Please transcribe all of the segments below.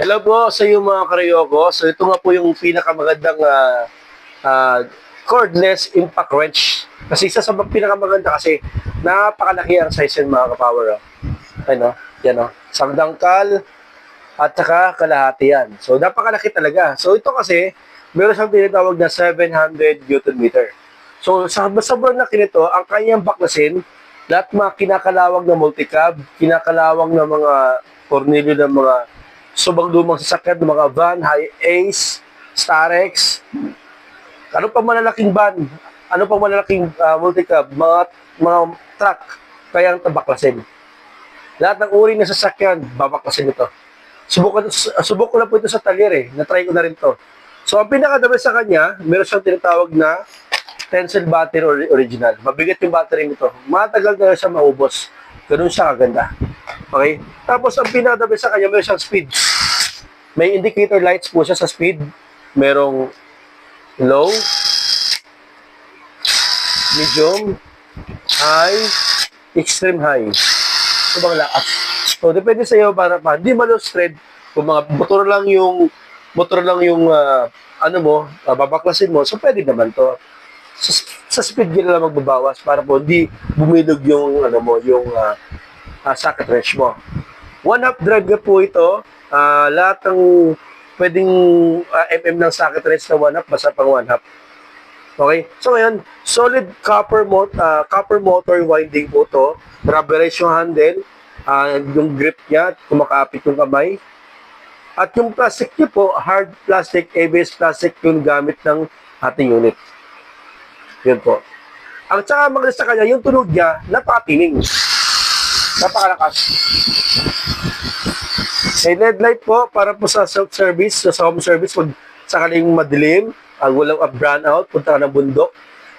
Hello po sa iyo mga karayoko. So ito nga po yung pinakamagandang ah, ah, cordless impact wrench. Kasi isa sa pinakamaganda kasi napakalaki ang size yan mga kapower. Oh. Ano? Yan oh. Isang dangkal at saka kalahati yan. So napakalaki talaga. So ito kasi meron siyang tinatawag na 700 Newton meter. So sa sobrang laki nito, ang kanyang baklasin, lahat mga kinakalawang na multicab, kinakalawang na mga tornilyo ng mga subang lumang sasakyan ng mga van, high Ace, Starex, ano pa malalaking van, ano pa malalaking uh, multicab, mga mga truck, kaya ang tabaklasin. Lahat ng uri ng sasakyan, babaklasin ito. Subukan, subok ko na po ito sa talyer eh. Na-try ko na rin to. So, ang pinakadabi sa kanya, meron siyang tinatawag na Tencel battery ori- original. Mabigat yung battery nito. Matagal na siya maubos. Ganun siya kaganda. Okay? Tapos, ang pinakadabi sa kanya, meron siyang speed. May indicator lights po siya sa speed. Merong low, medium, high, extreme high. Ito bang lakas? So, depende sa iyo para pa. Hindi thread. Kung mga motor lang yung motor lang yung ah, ano mo, ah, babaklasin mo, so pwede naman to. Sa, sa speed gear lang magbabawas para po hindi bumilog yung ano mo, yung ah, ah, socket wrench mo. One up drive po ito. Ah, lahat ng pwedeng ah, mm ng socket wrench na one up, basta pang one up. Okay? So ngayon, solid copper mo ah, copper motor winding po to. Rubberized yung handle, ah, yung grip niya, kumakapit yung kamay. At yung plastic niyo po, hard plastic, ABS plastic yung gamit ng ating unit. Yun po. Ang tsaka maganda sa kanya, yung tunog niya, napakatining. Napakalakas. May LED light po para po sa self-service, sa home service, pag sakaling madilim, ang walang uh, brown out, punta ka ng bundok.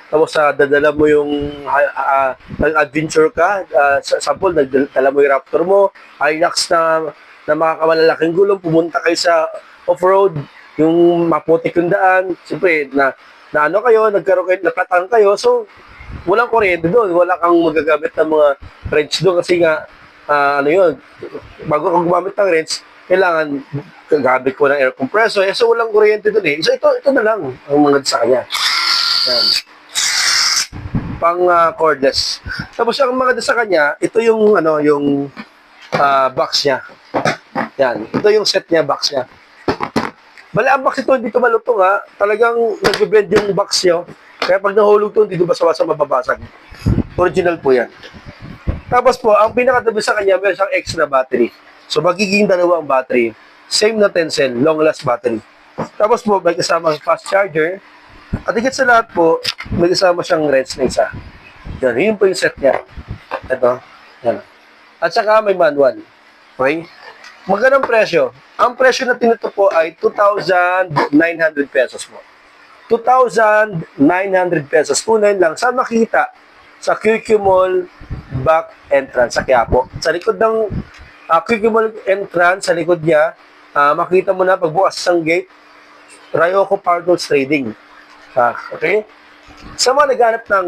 Tapos sa dadala mo yung uh, adventure ka, uh, sa sample, nagdala mo yung Raptor mo, Hilux na na mga kamalalaking gulong, pumunta kayo sa off-road, yung maputik yung daan, siyempre, na, na ano kayo, nagkaroon kayo, naplatang kayo, so, walang kuryente doon, wala kang magagamit ng mga wrench doon kasi nga, ah, ano yun, bago kang gumamit ng wrench, kailangan gagamit ko ng air compressor, eh, so walang kuryente doon eh. So ito, ito na lang ang mga sa kanya. Yan. Pang ah, cordless. Tapos ang mga sa kanya, ito yung ano, yung ah, box niya. Yan. Ito yung set niya, box niya. Bali, ang box ito, hindi ito malutong ha. Talagang nag-blend yung box niyo. Kaya pag nahulog ito, hindi ito basa-basa mababasag. Original po yan. Tapos po, ang pinakatabi sa kanya, meron siyang extra battery. So, magiging dalawa ang battery. Same na Tencel, long last battery. Tapos po, may kasama fast charger. At higit sa lahat po, may kasama siyang wrench na isa. Yan, yun po yung set niya. Ito. Yan. At saka may manual. Okay? Magandang presyo. Ang presyo na tinito po ay 2,900 pesos po. 2,900 pesos. Unahin lang. Saan makikita? Sa QQ Mall back entrance sa Quiapo. Sa likod ng uh, QQ Mall entrance, sa likod niya, ah, makita mo na pagbukas ng gate, Ryoko Tools Trading. Ah, okay? Sa mga naghanap ng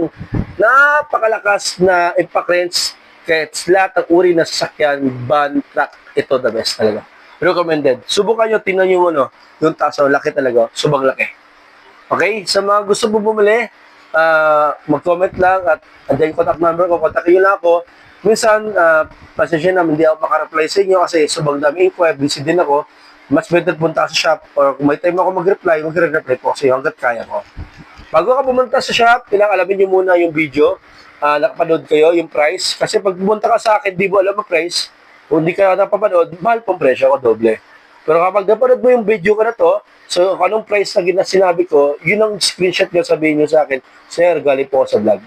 napakalakas na impact wrench, kahit lahat ng uri na sasakyan, van, truck, ito the best talaga. Recommended. Subukan nyo, tingnan nyo ano, yung taas, oh, laki talaga, subang laki. Okay? Sa mga gusto mo bumili, ah, mag-comment lang at andyan yung contact number ko, kontakin nyo lang ako. Minsan, uh, pasensya na, hindi ako makareply sa inyo kasi subang dami info, busy din ako. Mas better punta sa shop or kung may time ako mag-reply, mag-reply po kasi hanggat kaya ko. Bago ka pumunta sa shop, kailangan alamin nyo muna yung video. Ah, nakapanood kayo, yung price. Kasi pag pumunta ka sa akin, di mo alam ang price. Kung hindi ka napapanood, mahal pong presyo ko, doble. Pero kapag napanood mo yung video ka na to, so anong price na gina- sinabi ko, yun ang screenshot nyo sabihin nyo sa akin, Sir, galing po sa vlog.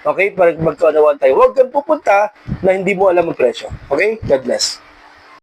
Okay? Para magkaunawaan tayo. Huwag kang pupunta na hindi mo alam ang presyo. Okay? God bless.